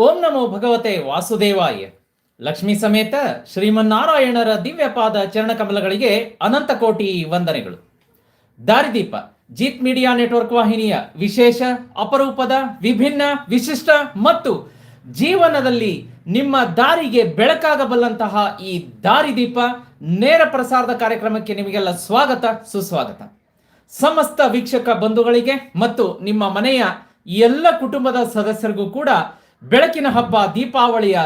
ಓಂ ನಮೋ ಭಗವತೆ ವಾಸುದೇವಾಯ. ಲಕ್ಷ್ಮೀ ಸಮೇತ ಶ್ರೀಮನ್ನಾರಾಯಣರ ದಿವ್ಯಪಾದ ಚರಣಕಮಲಗಳಿಗೆ ಅನಂತ ಕೋಟಿ ವಂದನೆಗಳು. ದಾರಿದೀಪ, ಜೀತ್ ಮೀಡಿಯಾ ನೆಟ್ವರ್ಕ್ ವಾಹಿನಿಯ ವಿಶೇಷ, ಅಪರೂಪದ, ವಿಭಿನ್ನ, ವಿಶಿಷ್ಟ ಮತ್ತು ಜೀವನದಲ್ಲಿ ನಿಮ್ಮ ದಾರಿಗೆ ಬೆಳಕಾಗಬಲ್ಲಂತಹ ಈ ದಾರಿದೀಪ ನೇರ ಪ್ರಸಾರದ ಕಾರ್ಯಕ್ರಮಕ್ಕೆ ನಿಮಗೆಲ್ಲ ಸ್ವಾಗತ, ಸುಸ್ವಾಗತ. ಸಮಸ್ತ ವೀಕ್ಷಕ ಬಂಧುಗಳಿಗೆ ಮತ್ತು ನಿಮ್ಮ ಮನೆಯ ಎಲ್ಲ ಕುಟುಂಬದ ಸದಸ್ಯರಿಗೂ ಕೂಡ ಬೆಳಕಿನ ಹಬ್ಬ ದೀಪಾವಳಿಯ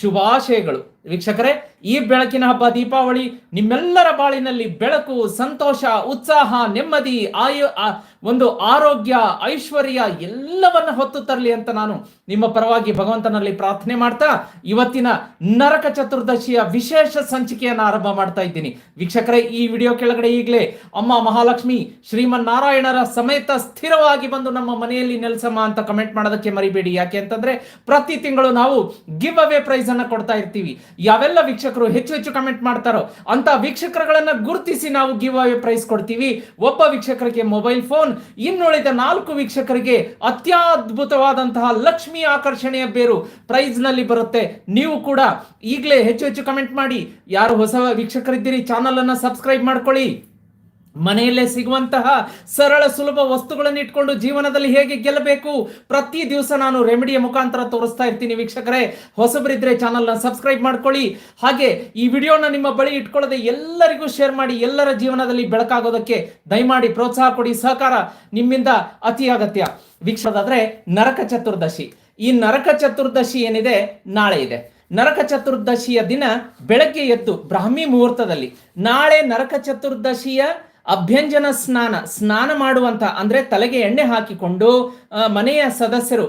ಶುಭಾಶಯಗಳು. ವೀಕ್ಷಕರೇ, ಈ ಬೆಳಕಿನ ಹಬ್ಬ ದೀಪಾವಳಿ ನಿಮ್ಮೆಲ್ಲರ ಬಾಳಿನಲ್ಲಿ ಬೆಳಕು, ಸಂತೋಷ, ಉತ್ಸಾಹ, ನೆಮ್ಮದಿ, ಆಯು ಒಂದು ಆರೋಗ್ಯ, ಐಶ್ವರ್ಯ ಎಲ್ಲವನ್ನ ಹೊತ್ತು ತರಲಿ ಅಂತ ನಾನು ನಿಮ್ಮ ಪರವಾಗಿ ಭಗವಂತನಲ್ಲಿ ಪ್ರಾರ್ಥನೆ ಮಾಡ್ತಾ ಇವತ್ತಿನ ನರಕ ಚತುರ್ದಶಿಯ ವಿಶೇಷ ಸಂಚಿಕೆಯನ್ನು ಆರಂಭ ಮಾಡ್ತಾ ಇದ್ದೀನಿ. ವೀಕ್ಷಕರೇ, ಈ ವಿಡಿಯೋ ಕೆಳಗಡೆ ಈಗಲೇ ಅಮ್ಮ ಮಹಾಲಕ್ಷ್ಮಿ ಶ್ರೀಮನ್ ನಾರಾಯಣರ ಸಮೇತ ಸ್ಥಿರವಾಗಿ ಬಂದು ನಮ್ಮ ಮನೆಯಲ್ಲಿ ನೆಲೆಸಮ್ಮ ಅಂತ ಕಮೆಂಟ್ ಮಾಡೋದಕ್ಕೆ ಮರಿಬೇಡಿ. ಯಾಕೆ ಅಂತಂದ್ರೆ ಪ್ರತಿ ತಿಂಗಳು ನಾವು ಗಿವ್ ಅವೇ ಪ್ರೈಸ್ ಅನ್ನ ಕೊಡ್ತಾ ಇರ್ತೀವಿ. ಯಾವೆಲ್ಲ ವೀಕ್ಷಕರು ಹೆಚ್ಚು ಹೆಚ್ಚು ಕಮೆಂಟ್ ಮಾಡ್ತಾರೋ ಅಂತ ವೀಕ್ಷಕರುಗಳನ್ನ ಗುರುತಿಸಿ ನಾವು ಗಿವ್ ಅವೇ ಪ್ರೈಸ್ ಕೊಡ್ತೀವಿ. ಒಬ್ಬ ವೀಕ್ಷಕರಿಗೆ ಮೊಬೈಲ್ ಫೋನ್ ಇನ್ನುಳಿದ ನಾಲ್ಕು ವೀಕ್ಷಕರಿಗೆ ಅತ್ಯದ್ಭುತವಾದಂತಹ ಲಕ್ಷ್ಮಿ ಆಕರ್ಷಣೆಯ ಬೇರು ಪ್ರೈಸ್ನಲ್ಲಿ ಬರುತ್ತೆ. ನೀವು ಕೂಡ ಈಗಲೇ ಹೆಚ್ಚು ಹೆಚ್ಚು ಕಮೆಂಟ್ ಮಾಡಿ. ಯಾರು ಹೊಸ ವೀಕ್ಷಕರಿದ್ದೀರಿ ಚಾನಲ್ ಅನ್ನ ಸಬ್ಸ್ಕ್ರೈಬ್ ಮಾಡ್ಕೊಳ್ಳಿ. ಮನೆಯಲ್ಲೇ ಸಿಗುವಂತಹ ಸರಳ ಸುಲಭ ವಸ್ತುಗಳನ್ನು ಇಟ್ಕೊಂಡು ಜೀವನದಲ್ಲಿ ಹೇಗೆ ಗೆಲ್ಲಬೇಕು? ಪ್ರತಿ ದಿವಸ ನಾನು ರೆಮಿಡಿಯ ಮುಖಾಂತರ ತೋರಿಸ್ತಾ ಇರ್ತೀನಿ ವೀಕ್ಷಕರೇ. ಹೊಸಬರಿದ್ರೆ ಚಾನಲ್ನ ಸಬ್ಸ್ಕ್ರೈಬ್ ಮಾಡ್ಕೊಳ್ಳಿ. ಹಾಗೆ ಈ ವಿಡಿಯೋನ ನಿಮ್ಮ ಬಳಿ ಇಟ್ಕೊಳ್ಳದೆ ಎಲ್ಲರಿಗೂ ಶೇರ್ ಮಾಡಿ, ಎಲ್ಲರ ಜೀವನದಲ್ಲಿ ಬೆಳಕಾಗೋದಕ್ಕೆ ದಯಮಾಡಿ ಪ್ರೋತ್ಸಾಹ ಕೊಡಿ, ಸಹಕಾರ ನಿಮ್ಮಿಂದ ಅತಿ ಅಗತ್ಯ. ವೀಕ್ಷಕದಾದ್ರೆ ನರಕ ಚತುರ್ದಶಿ. ಈ ನರಕ ಚತುರ್ದಶಿ ಏನಿದೆ? ನಾಳೆ ಇದೆ. ನರಕ ಚತುರ್ದಶಿಯ ದಿನ ಬೆಳಗ್ಗೆ ಎದ್ದು ಬ್ರಾಹ್ಮಿ ಮುಹೂರ್ತದಲ್ಲಿ. ನಾಳೆ ನರಕ ಚತುರ್ದಶಿಯ ಅಭ್ಯಂಜನ ಸ್ನಾನ ಸ್ನಾನ ಮಾಡುವಂತ, ಅಂದ್ರೆ ತಲೆಗೆ ಎಣ್ಣೆ ಹಾಕಿಕೊಂಡು ಮನೆಯ ಸದಸ್ಯರು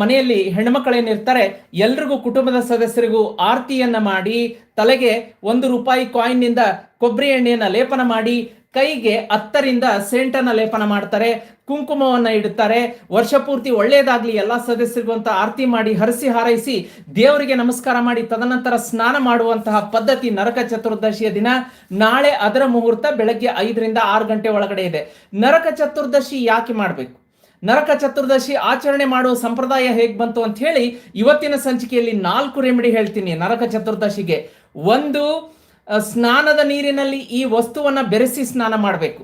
ಮನೆಯಲ್ಲಿ ಹೆಣ್ಮಕ್ಳೇನಿರ್ತಾರೆ ಎಲ್ರಿಗೂ ಕುಟುಂಬದ ಸದಸ್ಯರಿಗೂ ಆರತಿಯನ್ನ ಮಾಡಿ, ತಲೆಗೆ ಒಂದು ರೂಪಾಯಿ ಕಾಯಿನ್ನಿಂದ ಕೊಬ್ಬರಿ ಎಣ್ಣೆಯನ್ನ ಲೇಪನ ಮಾಡಿ ಕೈಗೆ ಹತ್ತರಿಂದ ಸೆಂಟನ್ನ ಲೇಪನ ಮಾಡ್ತಾರೆ, ಕುಂಕುಮವನ್ನ ಇಡುತ್ತಾರೆ ವರ್ಷ ಪೂರ್ತಿ ಒಳ್ಳೆಯದಾಗ್ಲಿ ಎಲ್ಲಾ ಸದಸ್ಯರಿಗೂ ಅಂತ ಆರತಿ ಮಾಡಿ, ಹರಸಿ ಹಾರೈಸಿ, ದೇವರಿಗೆ ನಮಸ್ಕಾರ ಮಾಡಿ, ತದನಂತರ ಸ್ನಾನ ಮಾಡುವಂತಹ ಪದ್ಧತಿ ನರಕ ಚತುರ್ದಶಿಯ ದಿನ. ನಾಳೆ ಅದರ ಮುಹೂರ್ತ ಬೆಳಗ್ಗೆ ಐದರಿಂದ ಆರು ಗಂಟೆ ಒಳಗಡೆ ಇದೆ. ನರಕ ಚತುರ್ದಶಿ ಯಾಕೆ ಮಾಡಬೇಕು? ನರಕ ಚತುರ್ದಶಿ ಆಚರಣೆ ಮಾಡುವ ಸಂಪ್ರದಾಯ ಹೇಗೆ ಬಂತು ಅಂತ ಹೇಳಿ, ಇವತ್ತಿನ ಸಂಚಿಕೆಯಲ್ಲಿ ನಾಲ್ಕು ರೆಮಿಡಿ ಹೇಳ್ತೀನಿ ನರಕ ಚತುರ್ದಶಿಗೆ. ಒಂದು ಸ್ನಾನದ ನೀರಿನಲ್ಲಿ ಈ ವಸ್ತುವನ್ನ ಬೆರೆಸಿ ಸ್ನಾನ ಮಾಡಬೇಕು.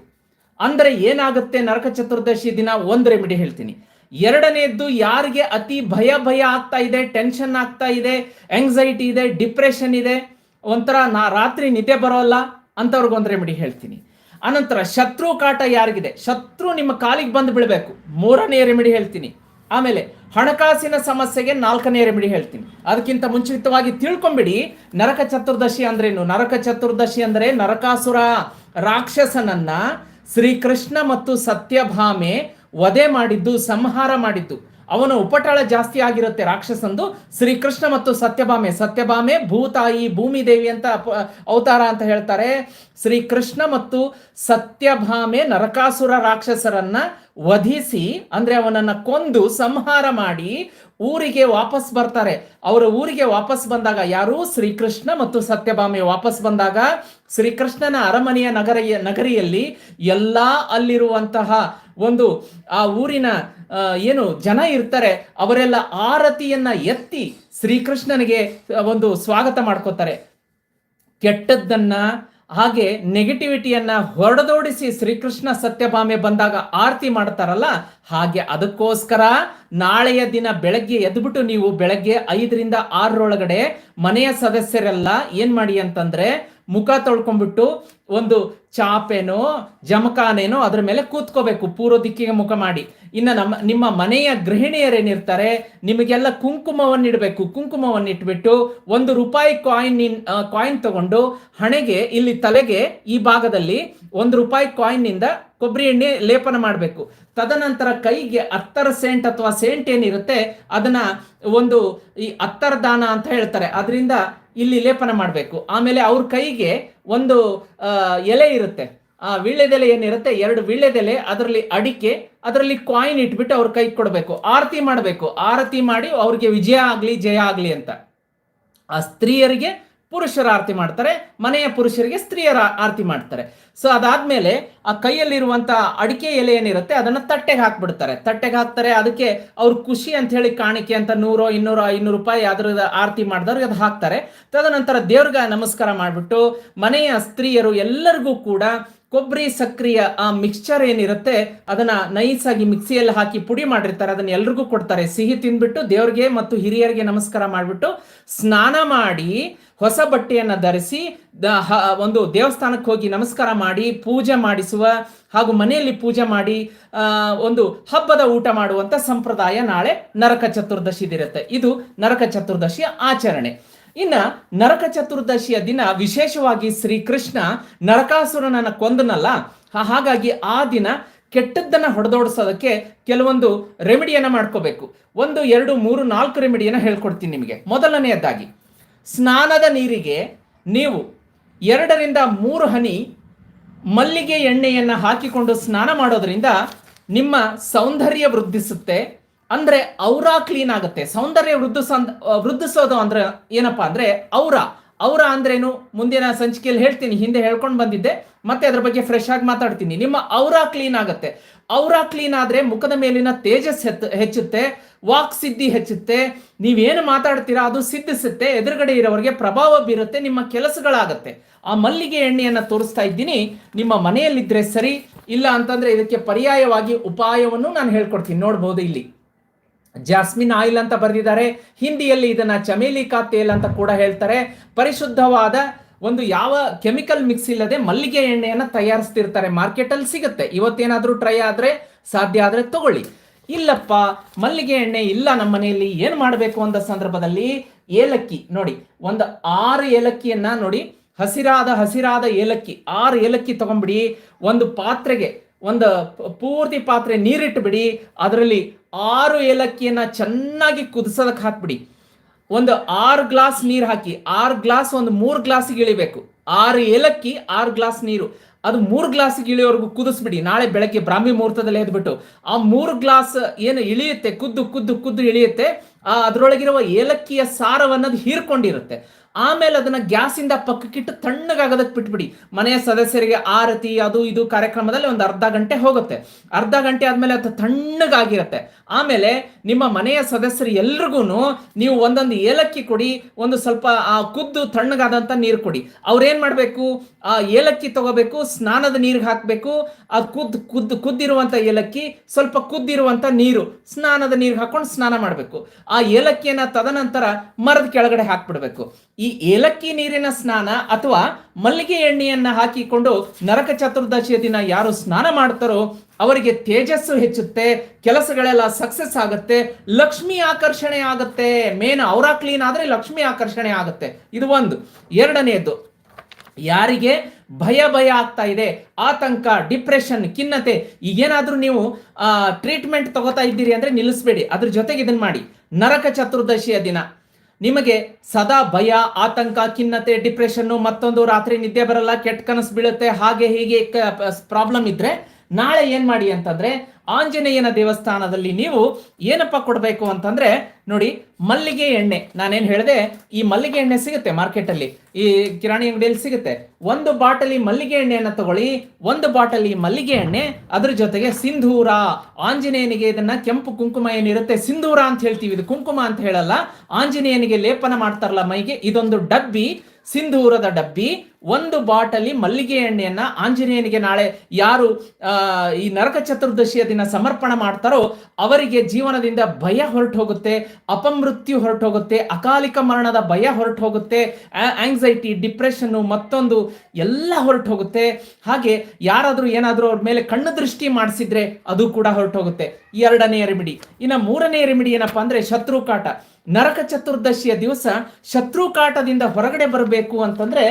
ಅಂದ್ರೆ ಏನಾಗುತ್ತೆ? ನರಕ ಚತುರ್ದಶಿ ದಿನ ಒಂದು ರೆಮಿಡಿ ಹೇಳ್ತೀನಿ. ಎರಡನೇದ್ದು ಯಾರಿಗೆ ಅತಿ ಭಯ ಭಯ ಆಗ್ತಾ ಇದೆ ಟೆನ್ಷನ್ ಆಗ್ತಾ ಇದೆ ಎಂಗ್ಸೈಟಿ ಇದೆ ಡಿಪ್ರೆಷನ್ ಇದೆ, ಒಂಥರ ನಾ ರಾತ್ರಿ ನಿದ್ದೆ ಬರೋಲ್ಲ ಅಂಥವ್ರಿಗೊಂದು ರೆಮಿಡಿ ಹೇಳ್ತೀನಿ. ಅನಂತರ ಶತ್ರು ಕಾಟ ಯಾರಿಗಿದೆ? ಶತ್ರು ನಿಮ್ಮ ಕಾಲಿಗೆ ಬಂದು ಬಿಡಬೇಕು ಮೂರನೇ ರೆಮಿಡಿ ಹೇಳ್ತೀನಿ. ಆಮೇಲೆ ಹಣಕಾಸಿನ ಸಮಸ್ಯೆಗೆ ನಾಲ್ಕನೇ ರೆಮಿಡಿ ಹೇಳ್ತೀನಿ. ಅದಕ್ಕಿಂತ ಮುಂಚಿತವಾಗಿ ತಿಳ್ಕೊಂಬಿಡಿ, ನರಕ ಚತುರ್ದಶಿ ಅಂದ್ರೇನು? ನರಕ ಚತುರ್ದಶಿ ಅಂದ್ರೆ ನರಕಾಸುರ ರಾಕ್ಷಸನನ್ನ ಶ್ರೀಕೃಷ್ಣ ಮತ್ತು ಸತ್ಯಭಾಮೆ ವಧೆ ಮಾಡಿದ್ದು, ಸಂಹಾರ ಮಾಡಿದ್ದು. ಅವನ ಉಪಟಳ ಜಾಸ್ತಿ ಆಗಿರುತ್ತೆ ರಾಕ್ಷಸಂದು. ಶ್ರೀಕೃಷ್ಣ ಮತ್ತು ಸತ್ಯಭಾಮೆ. ಸತ್ಯಭಾಮೆ ಭೂತಾಯಿ ಭೂಮಿ ದೇವಿ ಅಂತ ಅವತಾರ ಅಂತ ಹೇಳ್ತಾರೆ. ಶ್ರೀಕೃಷ್ಣ ಮತ್ತು ಸತ್ಯಭಾಮೆ ನರಕಾಸುರ ರಾಕ್ಷಸರನ್ನ ವಧಿಸಿ, ಅಂದ್ರೆ ಅವನನ್ನ ಕೊಂದು ಸಂಹಾರ ಮಾಡಿ ಊರಿಗೆ ವಾಪಸ್ ಬರ್ತಾರೆ. ಅವರ ಊರಿಗೆ ವಾಪಸ್ ಬಂದಾಗ ಯಾರು? ಶ್ರೀಕೃಷ್ಣ ಮತ್ತು ಸತ್ಯಭಾಮೆ ವಾಪಸ್ ಬಂದಾಗ ಶ್ರೀಕೃಷ್ಣನ ಅರಮನೆಯ ನಗರ ನಗರಿಯಲ್ಲಿ ಎಲ್ಲಾ ಅಲ್ಲಿರುವಂತಹ ಒಂದು, ಆ ಊರಿನ ಏನು ಜನ ಇರ್ತಾರೆ. ಅವರೆಲ್ಲ ಆರತಿಯನ್ನ ಎತ್ತಿ ಶ್ರೀಕೃಷ್ಣನಿಗೆ ಒಂದು ಸ್ವಾಗತ ಮಾಡ್ಕೋತಾರೆ. ಕೆಟ್ಟದ್ದನ್ನ ಹಾಗೆ ನೆಗೆಟಿವಿಟಿಯನ್ನ ಹೊರಡದೋಡಿಸಿ ಶ್ರೀಕೃಷ್ಣ ಸತ್ಯಭಾಮೆ ಬಂದಾಗ ಆರತಿ ಮಾಡ್ತಾರಲ್ಲ, ಹಾಗೆ ಅದಕ್ಕೋಸ್ಕರ ನಾಳೆಯ ದಿನ ಬೆಳಗ್ಗೆ ಎದ್ಬಿಟ್ಟು ನೀವು ಬೆಳಗ್ಗೆ ಐದರಿಂದ ಆರರೊಳಗಡೆ ಮನೆಯ ಸದಸ್ಯರೆಲ್ಲ ಏನ್ ಮಾಡಿ ಅಂತಂದ್ರೆ ಮುಖ ತೊಳ್ಕೊಂಡ್ಬಿಟ್ಟು ಒಂದು ಚಾಪೇನೋ, ಜಮಖಾನೇನೋ ಅದ್ರ ಮೇಲೆ ಕೂತ್ಕೋಬೇಕು, ಪೂರ್ವ ದಿಕ್ಕಿಗೆ ಮುಖ ಮಾಡಿ. ಇನ್ನು ನಮ್ಮ, ನಿಮ್ಮ ಮನೆಯ ಗೃಹಿಣಿಯರೇನಿರ್ತಾರೆ, ನಿಮಗೆಲ್ಲ ಕುಂಕುಮವನ್ನು ಇಡಬೇಕು. ಕುಂಕುಮವನ್ನು ಇಟ್ಬಿಟ್ಟು ಒಂದು ರೂಪಾಯಿ ಕಾಯಿನ್ ಕಾಯಿನ್ ತಗೊಂಡು ಹಣೆಗೆ, ಇಲ್ಲಿ ತಲೆಗೆ ಈ ಭಾಗದಲ್ಲಿ ಒಂದು ರೂಪಾಯಿ ಕಾಯಿನ್ನಿಂದ ಕೊಬ್ಬರಿ ಎಣ್ಣೆ ಲೇಪನ ಮಾಡಬೇಕು. ತದನಂತರ ಕೈಗೆ ಅತ್ತರ ಸೆಂಟ್ ಅಥವಾ ಸೆಂಟ್ ಏನಿರುತ್ತೆ, ಅದನ್ನ ಒಂದು ಈ ಅತ್ತರ ದಾನ ಅಂತ ಹೇಳ್ತಾರೆ. ಅದರಿಂದ ಇಲ್ಲಿ ಲೇಪನ ಮಾಡಬೇಕು. ಆಮೇಲೆ ಅವ್ರ ಕೈಗೆ ಒಂದು ಎಲೆ ಇರುತ್ತೆ. ಆ ವೀಳ್ಯದೆಲೆ ಏನಿರುತ್ತೆ? ಎರಡು ವೀಳ್ಯದೆಲೆ, ಅದರಲ್ಲಿ ಅಡಿಕೆ, ಅದರಲ್ಲಿ ಕಾಯಿನ್ ಇಟ್ಬಿಟ್ಟು ಅವ್ರ ಕೈ ಕೊಡಬೇಕು. ಆರತಿ ಮಾಡಬೇಕು. ಆರತಿ ಮಾಡಿ ಅವ್ರಿಗೆ ವಿಜಯ ಆಗಲಿ, ಜಯ ಆಗಲಿ ಅಂತ. ಆ ಸ್ತ್ರೀಯರಿಗೆ ಪುರುಷರ ಆರತಿ ಮಾಡ್ತಾರೆ, ಮನೆಯ ಪುರುಷರಿಗೆ ಸ್ತ್ರೀಯರ ಆರತಿ ಮಾಡ್ತಾರೆ. ಸೊ ಅದಾದ್ಮೇಲೆ ಆ ಕೈಯಲ್ಲಿರುವಂತಹ ಅಡಿಕೆ ಎಲೆ ಏನಿರುತ್ತೆ, ಅದನ್ನ ತಟ್ಟೆಗೆ ಹಾಕ್ಬಿಡ್ತಾರೆ. ತಟ್ಟೆಗೆ ಹಾಕ್ತಾರೆ, ಅದಕ್ಕೆ ಅವ್ರ ಖುಷಿ ಅಂತ ಹೇಳಿ ಕಾಣಿಕೆ ಅಂತ ನೂರು, ಇನ್ನೂರೋ, ಐನೂರು ರೂಪಾಯಿ ಅದ್ರ ಆರತಿ ಮಾಡಿದವ್ರಿಗೆ ಅದು ಹಾಕ್ತಾರೆ. ತದನಂತರ ದೇವ್ರಿಗೆ ನಮಸ್ಕಾರ ಮಾಡಿಬಿಟ್ಟು ಮನೆಯ ಸ್ತ್ರೀಯರು ಎಲ್ಲರಿಗೂ ಕೂಡ ಕೊಬ್ಬರಿ ಸಕ್ರಿಯ ಆ ಮಿಕ್ಸ್ಚರ್ ಏನಿರುತ್ತೆ, ಅದನ್ನ ನೈಸ್ ಆಗಿ ಮಿಕ್ಸಿಯಲ್ಲಿ ಹಾಕಿ ಪುಡಿ ಮಾಡಿರ್ತಾರೆ, ಅದನ್ನ ಎಲ್ರಿಗೂ ಕೊಡ್ತಾರೆ. ಸಿಹಿ ತಿಂದ್ಬಿಟ್ಟು ದೇವ್ರಿಗೆ ಮತ್ತು ಹಿರಿಯರಿಗೆ ನಮಸ್ಕಾರ ಮಾಡಿಬಿಟ್ಟು ಸ್ನಾನ ಮಾಡಿ, ಹೊಸ ಬಟ್ಟೆಯನ್ನ ಧರಿಸಿ ಒಂದು ದೇವಸ್ಥಾನಕ್ಕೆ ಹೋಗಿ ನಮಸ್ಕಾರ ಮಾಡಿ, ಪೂಜೆ ಮಾಡಿಸುವ ಹಾಗೂ ಮನೆಯಲ್ಲಿ ಪೂಜೆ ಮಾಡಿ ಒಂದು ಹಬ್ಬದ ಊಟ ಮಾಡುವಂತ ಸಂಪ್ರದಾಯ ನಾಳೆ ನರಕ ಚತುರ್ದಶಿದಿರುತ್ತೆ. ಇದು ನರಕ ಚತುರ್ದಶಿಯ ಆಚರಣೆ. ಇನ್ನ ನರಕ ಚತುರ್ದಶಿಯ ದಿನ ವಿಶೇಷವಾಗಿ ಶ್ರೀಕೃಷ್ಣ ನರಕಾಸುರನನ್ನ ಕೊಂದನಲ್ಲ? ಹಾಗಾಗಿ ಆ ದಿನ ಕೆಟ್ಟದ್ದನ್ನ ಹೊಡೆದೋಡಿಸೋದಕ್ಕೆ ಕೆಲವೊಂದು ರೆಮಿಡಿಯನ್ನ ಮಾಡ್ಕೋಬೇಕು. ಒಂದು, ಎರಡು, ಮೂರು, ನಾಲ್ಕು ರೆಮಿಡಿಯನ್ನ ಹೇಳ್ಕೊಡ್ತೀನಿ ನಿಮಗೆ. ಮೊದಲನೆಯದಾಗಿ ಸ್ನಾನದ ನೀರಿಗೆ ನೀವು ಎರಡರಿಂದ ಮೂರು ಹನಿ ಮಲ್ಲಿಗೆ ಎಣ್ಣೆಯನ್ನು ಹಾಕಿಕೊಂಡು ಸ್ನಾನ ಮಾಡೋದರಿಂದ ನಿಮ್ಮ ಸೌಂದರ್ಯ ವೃದ್ಧಿಸುತ್ತೆ. ಅಂದ್ರೆ ಔರಾ ಕ್ಲೀನ್ ಆಗುತ್ತೆ. ಸೌಂದರ್ಯ ವೃದ್ಧಿಸ, ವೃದ್ಧಿಸೋದು ಅಂದ್ರೆ ಏನಪ್ಪಾ ಅಂದ್ರೆ ಔರ ಔರ ಅಂದ್ರೇನು? ಮುಂದಿನ ಸಂಚಿಕೆಯಲ್ಲಿ ಹೇಳ್ತೀನಿ, ಹಿಂದೆ ಹೇಳ್ಕೊಂಡು ಬಂದಿದ್ದೆ. ಮತ್ತೆ ಅದ್ರ ಬಗ್ಗೆ ಫ್ರೆಶ್ ಆಗಿ ಮಾತಾಡ್ತೀನಿ. ನಿಮ್ಮ ಔರಾ ಕ್ಲೀನ್ ಆಗುತ್ತೆ. ಔರಾ ಕ್ಲೀನ್ ಆದ್ರೆ ಮುಖದ ಮೇಲಿನ ತೇಜಸ್ ಹೆಚ್ಚುತ್ತೆ, ವಾಕ್ ಸಿದ್ಧಿ ಹೆಚ್ಚುತ್ತೆ. ನೀವೇನು ಮಾತಾಡ್ತೀರಾ ಅದು ಸಿದ್ಧಿಸುತ್ತೆ. ಎದುರುಗಡೆ ಇರೋರಿಗೆ ಪ್ರಭಾವ ಬೀರುತ್ತೆ, ನಿಮ್ಮ ಕೆಲಸಗಳಾಗತ್ತೆ. ಆ ಮಲ್ಲಿಗೆ ಎಣ್ಣೆಯನ್ನು ತೋರಿಸ್ತಾ ಇದ್ದೀನಿ. ನಿಮ್ಮ ಮನೆಯಲ್ಲಿದ್ದರೆ ಸರಿ, ಇಲ್ಲ ಅಂತಂದ್ರೆ ಇದಕ್ಕೆ ಪರ್ಯಾಯವಾಗಿ ಉಪಾಯವನ್ನು ನಾನು ಹೇಳ್ಕೊಡ್ತೀನಿ. ನೋಡ್ಬೋದು ಇಲ್ಲಿ. ಜಾಸ್ಮಿನ್ ಆಯಿಲ್ ಅಂತ ಬರೆದಿದ್ದಾರೆ. ಹಿಂದಿಯಲ್ಲಿ ಇದನ್ನ ಚಮೇಲಿ ಕಾ ತೇಲ್ ಅಂತ ಕೂಡ ಹೇಳ್ತಾರೆ. ಪರಿಶುದ್ಧವಾದ ಒಂದು ಯಾವ ಕೆಮಿಕಲ್ ಮಿಕ್ಸ್ ಇಲ್ಲದೆ ಮಲ್ಲಿಗೆ ಎಣ್ಣೆಯನ್ನು ತಯಾರಿಸ್ತಿರ್ತಾರೆ. ಮಾರ್ಕೆಟ್ ಅಲ್ಲಿ ಸಿಗುತ್ತೆ. ಇವತ್ತೇನಾದರೂ ಟ್ರೈ ಆದ್ರೆ, ಸಾಧ್ಯ ಆದ್ರೆ ತಗೊಳ್ಳಿ. ಇಲ್ಲಪ್ಪ, ಮಲ್ಲಿಗೆ ಎಣ್ಣೆ ಇಲ್ಲ ನಮ್ಮ ಮನೆಯಲ್ಲಿ. ಏನು ಮಾಡಬೇಕು ಅಂತ ಸಂದರ್ಭದಲ್ಲಿ ಏಲಕ್ಕಿ ನೋಡಿ, ಒಂದು ಆರು ಏಲಕ್ಕಿಯನ್ನ ನೋಡಿ, ಹಸಿರಾದ ಹಸಿರಾದ ಏಲಕ್ಕಿ, ಆರು ಏಲಕ್ಕಿ ತಗೊಂಡ್ಬಿಡಿ. ಒಂದು ಪಾತ್ರೆಗೆ, ಒಂದು ಪೂರ್ತಿ ಪಾತ್ರೆ ನೀರಿಟ್ಟು ಬಿಡಿ ಅದರಲ್ಲಿ ಆರು ಏಲಕ್ಕಿಯನ್ನು ಚೆನ್ನಾಗಿ ಕುದಿಸೋದಕ್ಕೆ ಹಾಕ್ಬಿಡಿ. ಒಂದು ಆರು ಗ್ಲಾಸ್ ನೀರು ಹಾಕಿ, ಆರು ಗ್ಲಾಸ್ ಒಂದು ಮೂರು ಗ್ಲಾಸಿಗೆ ಇಳಿಬೇಕು. ಆರು ಏಲಕ್ಕಿ, ಆರು ಗ್ಲಾಸ್ ನೀರು. ಅದು ಮೂರು ಗ್ಲಾಸಿಗೆ ಇಳಿಯೋವರೆಗೂ ಕುದಿಸ್ಬಿಡಿ. ನಾಳೆ ಬೆಳಗ್ಗೆ ಬ್ರಾಹ್ಮಿ ಮುಹೂರ್ತದಲ್ಲಿ ಎದ್ಬಿಟ್ಟು ಆ ಮೂರು ಗ್ಲಾಸ್ ಏನು ಇಳಿಯುತ್ತೆ, ಕುದ್ದು ಕುದ್ದು ಕುದ್ದು ಇಳಿಯುತ್ತೆ, ಆ ಅದರೊಳಗಿರುವ ಏಲಕ್ಕಿಯ ಸಾರವನ್ನದು ಹೀರ್ಕೊಂಡಿರುತ್ತೆ. ಆಮೇಲೆ ಅದನ್ನ ಗ್ಯಾಸಿಂದ ಪಕ್ಕಕ್ಕಿಟ್ಟು ತಣ್ಣಗಾಗೋದಕ್ಕೆ ಬಿಟ್ಬಿಡಿ. ಮನೆಯ ಸದಸ್ಯರಿಗೆ ಆರತಿ ಅದು ಇದು ಕಾರ್ಯಕ್ರಮದಲ್ಲಿ ಒಂದು ಅರ್ಧ ಗಂಟೆ ಹೋಗುತ್ತೆ. ಅರ್ಧ ಗಂಟೆ ಆದ್ಮೇಲೆ ಅದು ತಣ್ಣಗಾಗಿರುತ್ತೆ. ಆಮೇಲೆ ನಿಮ್ಮ ಮನೆಯ ಸದಸ್ಯರು ಎಲ್ರಿಗೂ ನೀವು ಒಂದೊಂದು ಏಲಕ್ಕಿ ಕೊಡಿ, ಒಂದು ಸ್ವಲ್ಪ, ಆ, ಕುದ್ದು ತಣ್ಣಗಾದಂತ ನೀರು ಕೊಡಿ. ಅವ್ರೇನ್ ಮಾಡ್ಬೇಕು? ಆ, ಏಲಕ್ಕಿ ತಗೋಬೇಕು, ಸ್ನಾನದ ನೀರಿಗೆ ಹಾಕಬೇಕು. ಅದು ಕುದ್ದು ಕುದ್ದು ಕುದ್ದಿರುವಂತ ಏಲಕ್ಕಿ, ಸ್ವಲ್ಪ ಕುದ್ದಿರುವಂತ ನೀರು, ಸ್ನಾನದ ನೀರಿಗೆ ಹಾಕೊಂಡು ಸ್ನಾನ ಮಾಡಬೇಕು. ಆ ಏಲಕ್ಕಿಯನ್ನ ತದನಂತರ ಮರದ ಕೆಳಗಡೆ ಹಾಕ್ಬಿಡ್ಬೇಕು. ಈ ಏಲಕ್ಕಿ ನೀರಿನ ಸ್ನಾನ ಅಥವಾ ಮಲ್ಲಿಗೆ ಎಣ್ಣೆಯನ್ನು ಹಾಕಿಕೊಂಡು ನರಕ ಚತುರ್ದಶಿಯ ದಿನ ಯಾರು ಸ್ನಾನ ಮಾಡ್ತಾರೋ ಅವರಿಗೆ ತೇಜಸ್ಸು ಹೆಚ್ಚುತ್ತೆ, ಕೆಲಸಗಳೆಲ್ಲ ಸಕ್ಸಸ್ ಆಗುತ್ತೆ, ಲಕ್ಷ್ಮಿ ಆಕರ್ಷಣೆ ಆಗುತ್ತೆ. ಮೇನ್ ಅವರ ಕ್ಲೀನ್ ಆದ್ರೆ ಲಕ್ಷ್ಮಿ ಆಕರ್ಷಣೆ ಆಗುತ್ತೆ. ಇದು ಒಂದು. ಎರಡನೆಯದು ಯಾರಿಗೆ ಭಯ ಭಯ ಆಗ್ತಾ ಇದೆ, ಆತಂಕ ಡಿಪ್ರೆಷನ್ ಖಿನ್ನತೆ, ಈಗೇನಾದರೂ ನೀವು ಟ್ರೀಟ್ಮೆಂಟ್ ತಗೋತಾ ಇದ್ದೀರಿ ಅಂದ್ರೆ ನಿಲ್ಲಿಸ್ಬೇಡಿ. ಅದ್ರ ಜೊತೆಗೆ ಇದನ್ನು ಮಾಡಿ. ನರಕ ಚತುರ್ದಶಿಯ ದಿನ. ನಿಮಗೆ ಸದಾ ಭಯ, ಆತಂಕ, ಖಿನ್ನತೆ ಡಿಪ್ರೆಷನ್ನು ಮತ್ತೊಂದು ರಾತ್ರಿ ನಿದ್ದೆ ಬರಲ್ಲ, ಕೆಟ್ಟ ಕನಸು ಬೀಳುತ್ತೆ, ಹಾಗೆ ಹೀಗೆ ಪ್ರಾಬ್ಲಮ್ ಇದ್ರೆ ನಾಳೆ ಏನ್ ಮಾಡಿ ಅಂತಂದ್ರೆ ಆಂಜನೇಯನ ದೇವಸ್ಥಾನದಲ್ಲಿ ನೀವು ಏನಪ್ಪ ಕೊಡಬೇಕು ಅಂತಂದ್ರೆ, ನೋಡಿ, ಮಲ್ಲಿಗೆ ಎಣ್ಣೆ. ನಾನೇನು ಹೇಳಿದೆ, ಈ ಮಲ್ಲಿಗೆ ಎಣ್ಣೆ ಸಿಗುತ್ತೆ ಮಾರ್ಕೆಟ್ ಅಲ್ಲಿ. ಈ ಕಿರಾಣಿ ಅಂಗಡಿಯಲ್ಲಿ ಸಿಗುತ್ತೆ. ಒಂದು ಬಾಟಲಿ ಮಲ್ಲಿಗೆ ಎಣ್ಣೆಯನ್ನು ತಗೊಳ್ಳಿ, ಒಂದು ಬಾಟಲಿ ಮಲ್ಲಿಗೆ ಎಣ್ಣೆ, ಅದ್ರ ಜೊತೆಗೆ ಸಿಂಧೂರ. ಆಂಜನೇಯನಿಗೆ ಇದನ್ನ ಕೆಂಪು ಕುಂಕುಮ ಏನಿರುತ್ತೆ, ಸಿಂಧೂರ ಅಂತ ಹೇಳ್ತೀವಿ. ಇದು ಕುಂಕುಮ ಅಂತ ಹೇಳಲ್ಲ. ಆಂಜನೇಯನಿಗೆ ಲೇಪನ ಮಾಡ್ತಾರಲ್ಲ ಮೈಗೆ, ಇದೊಂದು ಡಬ್ಬಿ, ಸಿಂಧೂರದ ಡಬ್ಬಿ. ಒಂದು ಬಾಟಲಿ ಮಲ್ಲಿಗೆ ಎಣ್ಣೆಯನ್ನ ಆಂಜನೇಯನಿಗೆ ನಾಳೆ ಯಾರು ಈ ನರಕ ಚತುರ್ದಶಿಯ ದಿನ ಸಮರ್ಪಣ ಮಾಡ್ತಾರೋ ಅವರಿಗೆ ಜೀವನದಿಂದ ಭಯ ಹೊರಟು ಹೋಗುತ್ತೆ ಅಪಮೃತ್ಯು ಹೊರಟು ಹೋಗುತ್ತೆ ಅಕಾಲಿಕ ಮರಣದ ಭಯ ಹೊರಟು ಹೋಗುತ್ತೆ ಆಂಗ್ಸೈಟಿ ಡಿಪ್ರೆಷನ್ನು ಮತ್ತೊಂದು ಎಲ್ಲ ಹೊರಟು ಹೋಗುತ್ತೆ ಹಾಗೆ ಯಾರಾದರೂ ಏನಾದರೂ ಅವ್ರ ಮೇಲೆ ಕಣ್ಣು ದೃಷ್ಟಿ ಮಾಡಿಸಿದ್ರೆ ಅದು ಕೂಡ ಹೊರಟು ಹೋಗುತ್ತೆ ಎರಡನೇ ರೆಮಿಡಿ ಇನ್ನು ಮೂರನೇ ರೆಮಿಡಿ ಏನಪ್ಪ ಅಂದ್ರೆ ಶತ್ರು ಕಾಟ ನರಕ ಚತುರ್ದಶಿಯ ದಿವಸ ಶತ್ರು ಕಾಟದಿಂದ ಹೊರಗಡೆ ಬರಬೇಕು ಅಂತಂದ್ರೆ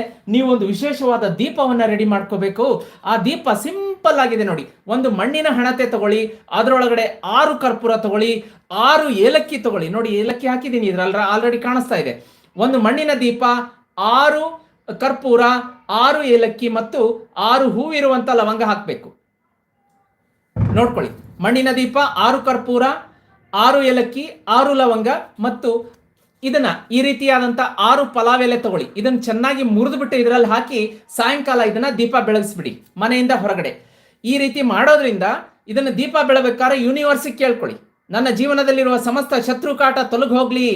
ನೀವೊಂದು ವಿಶೇಷವಾದ ದೀಪವನ್ನ ರೆಡಿ ಮಾಡ್ಕೋಬೇಕು. ಆ ದೀಪ ಸಿಂಪಲ್ ಆಗಿದೆ ನೋಡಿ. ಒಂದು ಮಣ್ಣಿನ ಹಣತೆ ತಗೊಳ್ಳಿ, ಅದರೊಳಗಡೆ ಆರು ಕರ್ಪೂರ ತಗೊಳ್ಳಿ, ಆರು ಏಲಕ್ಕಿ ತಗೊಳ್ಳಿ. ನೋಡಿ, ಏಲಕ್ಕಿ ಹಾಕಿದ್ದೀನಿ ಇದ್ರಲ್ಲ ಆಲ್ರೆಡಿ ಕಾಣಿಸ್ತಾ ಇದೆ. ಒಂದು ಮಣ್ಣಿನ ದೀಪ, ಆರು ಕರ್ಪೂರ, ಆರು ಏಲಕ್ಕಿ ಮತ್ತು ಆರು ಹೂವಿರುವಂಥ ಲವಂಗ ಹಾಕಬೇಕು. ನೋಡ್ಕೊಳ್ಳಿ. ಮಣ್ಣಿನ ದೀಪ, ಆರು ಕರ್ಪೂರ, ಆರು ಏಲಕ್ಕಿ, ಆರು ಲವಂಗ ಮತ್ತು ಇದನ್ನ ಈ ರೀತಿಯಾದಂತ ಆರು ಪಲಾವ್ ತಗೊಳ್ಳಿ. ಇದನ್ನ ಚೆನ್ನಾಗಿ ಮುರಿದು ಬಿಟ್ಟು ಇದರಲ್ಲಿ ಹಾಕಿ ಸಾಯಂಕಾಲ ಇದನ್ನ ದೀಪ ಬೆಳಗಿಸ್ಬಿಡಿ, ಮನೆಯಿಂದ ಹೊರಗಡೆ. ಈ ರೀತಿ ಮಾಡೋದ್ರಿಂದ ಇದನ್ನ ದೀಪ ಬೆಳಬೇಕಾದ್ರೆ ಯೂನಿವರ್ಸಿಗೆ ಕೇಳ್ಕೊಳ್ಳಿ. ನನ್ನ ಜೀವನದಲ್ಲಿರುವ ಸಮಸ್ತ ಶತ್ರುಕಾಟ ತೊಲಗಿ ಹೋಗ್ಲಿ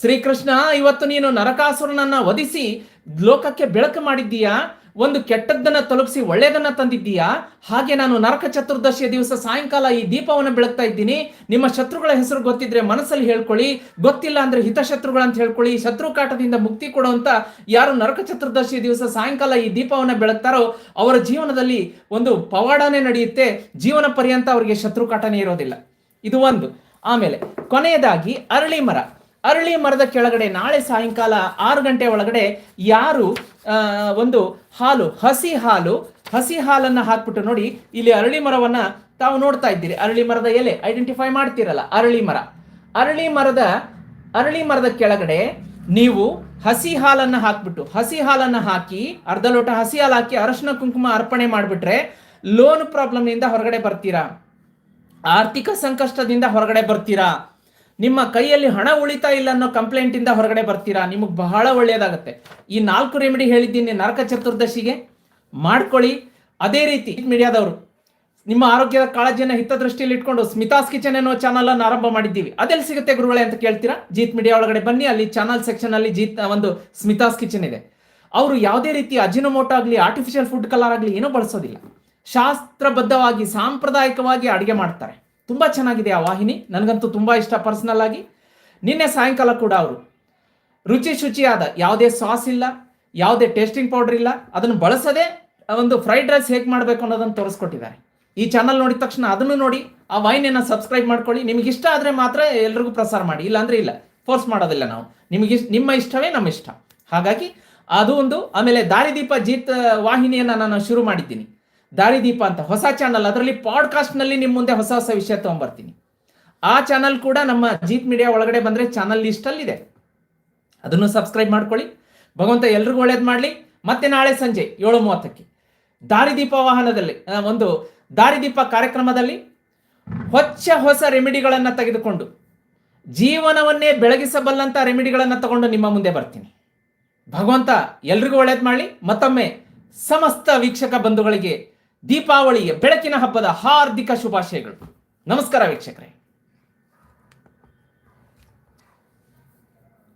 ಶ್ರೀಕೃಷ್ಣ, ಇವತ್ತು ನೀನು ನರಕಾಸುರನನ್ನ ವಧಿಸಿ ಲೋಕಕ್ಕೆ ಬೆಳಕು ಮಾಡಿದ್ದೀಯಾ? ಒಂದು ಕೆಟ್ಟದ್ದನ್ನ ತಲುಪಿಸಿ ಒಳ್ಳೆಯದನ್ನ ತಂದಿದ್ದೀಯಾ? ಹಾಗೆ ನಾನು ನರಕ ಚತುರ್ದಶಿಯ ದಿವಸ ಸಾಯಂಕಾಲ ಈ ದೀಪವನ್ನು ಬೆಳಗ್ತಾ ಇದ್ದೀನಿ. ನಿಮ್ಮ ಶತ್ರುಗಳ ಹೆಸರು ಗೊತ್ತಿದ್ರೆ ಮನಸ್ಸಲ್ಲಿ ಹೇಳ್ಕೊಳ್ಳಿ. ಗೊತ್ತಿಲ್ಲ ಅಂದ್ರೆ ಹಿತಶತ್ರುಗಳಂತ ಹೇಳ್ಕೊಳ್ಳಿ. ಶತ್ರು ಕಾಟದಿಂದ ಮುಕ್ತಿ ಕೊಡುವಂತ ಯಾರು ನರಕ ಚತುರ್ದಶಿ ದಿವಸ ಸಾಯಂಕಾಲ ಈ ದೀಪವನ್ನು ಬೆಳಗ್ತಾರೋ ಅವರ ಜೀವನದಲ್ಲಿ ಒಂದು ಪವಾಡನೇ ನಡೆಯುತ್ತೆ. ಜೀವನ ಪರ್ಯಂತ ಅವರಿಗೆ ಶತ್ರು ಕಾಟನೇ ಇರೋದಿಲ್ಲ. ಇದು ಒಂದು. ಆಮೇಲೆ ಕೊನೆಯದಾಗಿ ಅರಳಿ ಮರ. ಅರಳಿ ಮರದ ಕೆಳಗಡೆ ನಾಳೆ ಸಾಯಂಕಾಲ ಆರು ಗಂಟೆ ಒಳಗಡೆ ಯಾರು ಒಂದು ಹಾಲು, ಹಸಿ ಹಾಲು, ಹಸಿ ಹಾಲನ್ನ ಹಾಕ್ಬಿಟ್ಟು ನೋಡಿ, ಇಲ್ಲಿ ಅರಳಿ ಮರವನ್ನ ತಾವು ನೋಡ್ತಾ ಇದ್ದೀರಿ. ಅರಳಿ ಮರದ ಎಲೆ ಐಡೆಂಟಿಫೈ ಮಾಡ್ತೀರಲ್ಲ, ಅರಳಿ ಮರ. ಅರಳಿ ಮರದ ಅರಳಿ ಮರದ ಕೆಳಗಡೆ ನೀವು ಹಸಿ ಹಾಲನ್ನ ಹಾಕ್ಬಿಟ್ಟು, ಹಸಿ ಹಾಲನ್ನ ಹಾಕಿ, ಅರ್ಧ ಲೋಟ ಹಸಿ ಹಾಲು ಹಾಕಿ ಅರಶಿನ ಕುಂಕುಮ ಅರ್ಪಣೆ ಮಾಡಿಬಿಟ್ರೆ ಲೋನ್ ಪ್ರಾಬ್ಲಮ್ನಿಂದ ಹೊರಗಡೆ ಬರ್ತೀರಾ? ಆರ್ಥಿಕ ಸಂಕಷ್ಟದಿಂದ ಹೊರಗಡೆ ಬರ್ತೀರಾ? ನಿಮ್ಮ ಕೈಯಲ್ಲಿ ಹಣ ಉಳಿತಾ ಇಲ್ಲ ಅನ್ನೋ ಕಂಪ್ಲೇಂಟ್ ಇಂದ ಹೊರಗಡೆ ಬರ್ತೀರಾ? ನಿಮಗೆ ಬಹಳ ಒಳ್ಳೆಯದಾಗುತ್ತೆ. ಈ ನಾಲ್ಕು ರೆಮಿಡಿ ಹೇಳಿದ್ದೀನಿ ನರಕ ಚತುರ್ದಶಿಗೆ. ಮಾಡ್ಕೊಳ್ಳಿ. ಅದೇ ರೀತಿ ಮೀಡಿಯಾದವರು ನಿಮ್ಮ ಆರೋಗ್ಯದ ಕಾಳಜಿಯನ್ನು ಹಿತದೃಷ್ಟಿಯಲ್ಲಿ ಇಟ್ಕೊಂಡು ಸ್ಮಿತಾಸ್ ಕಿಚನ್ ಅನ್ನೋ ಚಾನಲ್ ಅನ್ನು ಆರಂಭ ಮಾಡಿದ್ದೀವಿ. ಅದೆಲ್ಲಿ ಸಿಗುತ್ತೆ ಗುರುಗಳೇ ಅಂತ ಕೇಳ್ತೀರಾ? ಜೀತ್ ಮೀಡಿಯಾ ಒಳಗಡೆ ಬನ್ನಿ. ಅಲ್ಲಿ ಚಾನಲ್ ಸೆಕ್ಷನ್ ಅಲ್ಲಿ ಜೀತ್ ಒಂದು ಸ್ಮಿತಾಸ್ ಕಿಚನ್ ಇದೆ. ಅವರು ಯಾವುದೇ ರೀತಿ ಅಜಿನೋಮೋಟೋ ಆಗಲಿ ಆರ್ಟಿಫಿಷಿಯಲ್ ಫುಡ್ ಕಲರ್ ಆಗಲಿ ಏನೂ ಬಳಸೋದಿಲ್ಲ. ಶಾಸ್ತ್ರಬದ್ಧವಾಗಿ, ಸಾಂಪ್ರದಾಯಿಕವಾಗಿ ಅಡುಗೆ ಮಾಡ್ತಾರೆ. ತುಂಬ ಚೆನ್ನಾಗಿದೆ ಆ ವಾಹಿನಿ. ನನಗಂತೂ ತುಂಬ ಇಷ್ಟ ಪರ್ಸನಲ್ ಆಗಿ. ನಿನ್ನೆ ಸಾಯಂಕಾಲ ಕೂಡ ಅವರು. ರುಚಿ ಶುಚಿಯಾದ, ಯಾವುದೇ ಸಾಸ್ ಇಲ್ಲ, ಯಾವುದೇ ಟೇಸ್ಟಿಂಗ್ ಪೌಡರ್ ಇಲ್ಲ, ಅದನ್ನು ಬಳಸದೆ ಒಂದು ಫ್ರೈಡ್ ರೈಸ್ ಹೇಗೆ ಮಾಡಬೇಕು ಅನ್ನೋದನ್ನು ತೋರಿಸ್ಕೊಟ್ಟಿದ್ದಾರೆ. ಈ ಚಾನಲ್ ನೋಡಿದ ತಕ್ಷಣ ಅದನ್ನು ನೋಡಿ, ಆ ವಾಹಿನಿಯನ್ನು ಸಬ್ಸ್ಕ್ರೈಬ್ ಮಾಡ್ಕೊಳ್ಳಿ. ನಿಮಗೆ ಇಷ್ಟ ಆದರೆ ಮಾತ್ರ ಎಲ್ರಿಗೂ ಪ್ರಸಾರ ಮಾಡಿ. ಇಲ್ಲಾಂದರೆ ಇಲ್ಲ ಫೋರ್ಸ್ ಮಾಡೋದಿಲ್ಲ ನಾವು. ನಿಮಗೆ ನಿಮ್ಮ ಇಷ್ಟವೇ ನಮ್ಮ ಇಷ್ಟ. ಹಾಗಾಗಿ, ಅದು ಒಂದು, ಆಮೇಲೆ ದಾರಿದೀಪ ಜೀತ್ ವಾಹಿನಿಯನ್ನು ನಾನು ಶುರು ಮಾಡಿದ್ದೀನಿ. ದಾರಿದೀಪ ಅಂತ ಹೊಸ ಚಾನಲ್ ಅದರಲ್ಲಿ ಪಾಡ್ಕಾಸ್ಟ್ನಲ್ಲಿ ನಿಮ್ಮ ಮುಂದೆ ಹೊಸ ಹೊಸ ವಿಷಯ ತೊಗೊಂಬರ್ತೀನಿ. ಆ ಚಾನಲ್ ಕೂಡ ನಮ್ಮ ಜೀತ್ ಮೀಡಿಯಾ ಒಳಗಡೆ ಬಂದರೆ ಚಾನಲ್ ಲಿಸ್ಟಲ್ಲಿದೆ ಅದನ್ನು ಸಬ್ಸ್ಕ್ರೈಬ್ ಮಾಡ್ಕೊಳ್ಳಿ. ಭಗವಂತ ಎಲ್ರಿಗೂ ಒಳ್ಳೇದು ಮಾಡಲಿ. ಮತ್ತೆ ನಾಳೆ ಸಂಜೆ ಏಳು ಮೂವತ್ತಕ್ಕೆ ದಾರಿದೀಪ ವಾಹನದಲ್ಲಿ ಒಂದು ದಾರಿದೀಪ ಕಾರ್ಯಕ್ರಮದಲ್ಲಿ ಹೊಚ್ಚ ಹೊಸ ರೆಮಿಡಿಗಳನ್ನು ತೆಗೆದುಕೊಂಡು ಜೀವನವನ್ನೇ ಬೆಳಗಿಸಬಲ್ಲಂತ ರೆಮಿಡಿಗಳನ್ನು ತಗೊಂಡು ನಿಮ್ಮ ಮುಂದೆ ಬರ್ತೀನಿ. ಭಗವಂತ ಎಲ್ರಿಗೂ ಒಳ್ಳೇದು ಮಾಡಲಿ. ಮತ್ತೊಮ್ಮೆ ಸಮಸ್ತ ವೀಕ್ಷಕ ಬಂಧುಗಳಿಗೆ ದೀಪಾವಳಿಯ ಬೆಳಕಿನ ಹಬ್ಬದ ಹಾರ್ದಿಕ ಶುಭಾಶಯಗಳು. ನಮಸ್ಕಾರ ವೀಕ್ಷಕರೇ.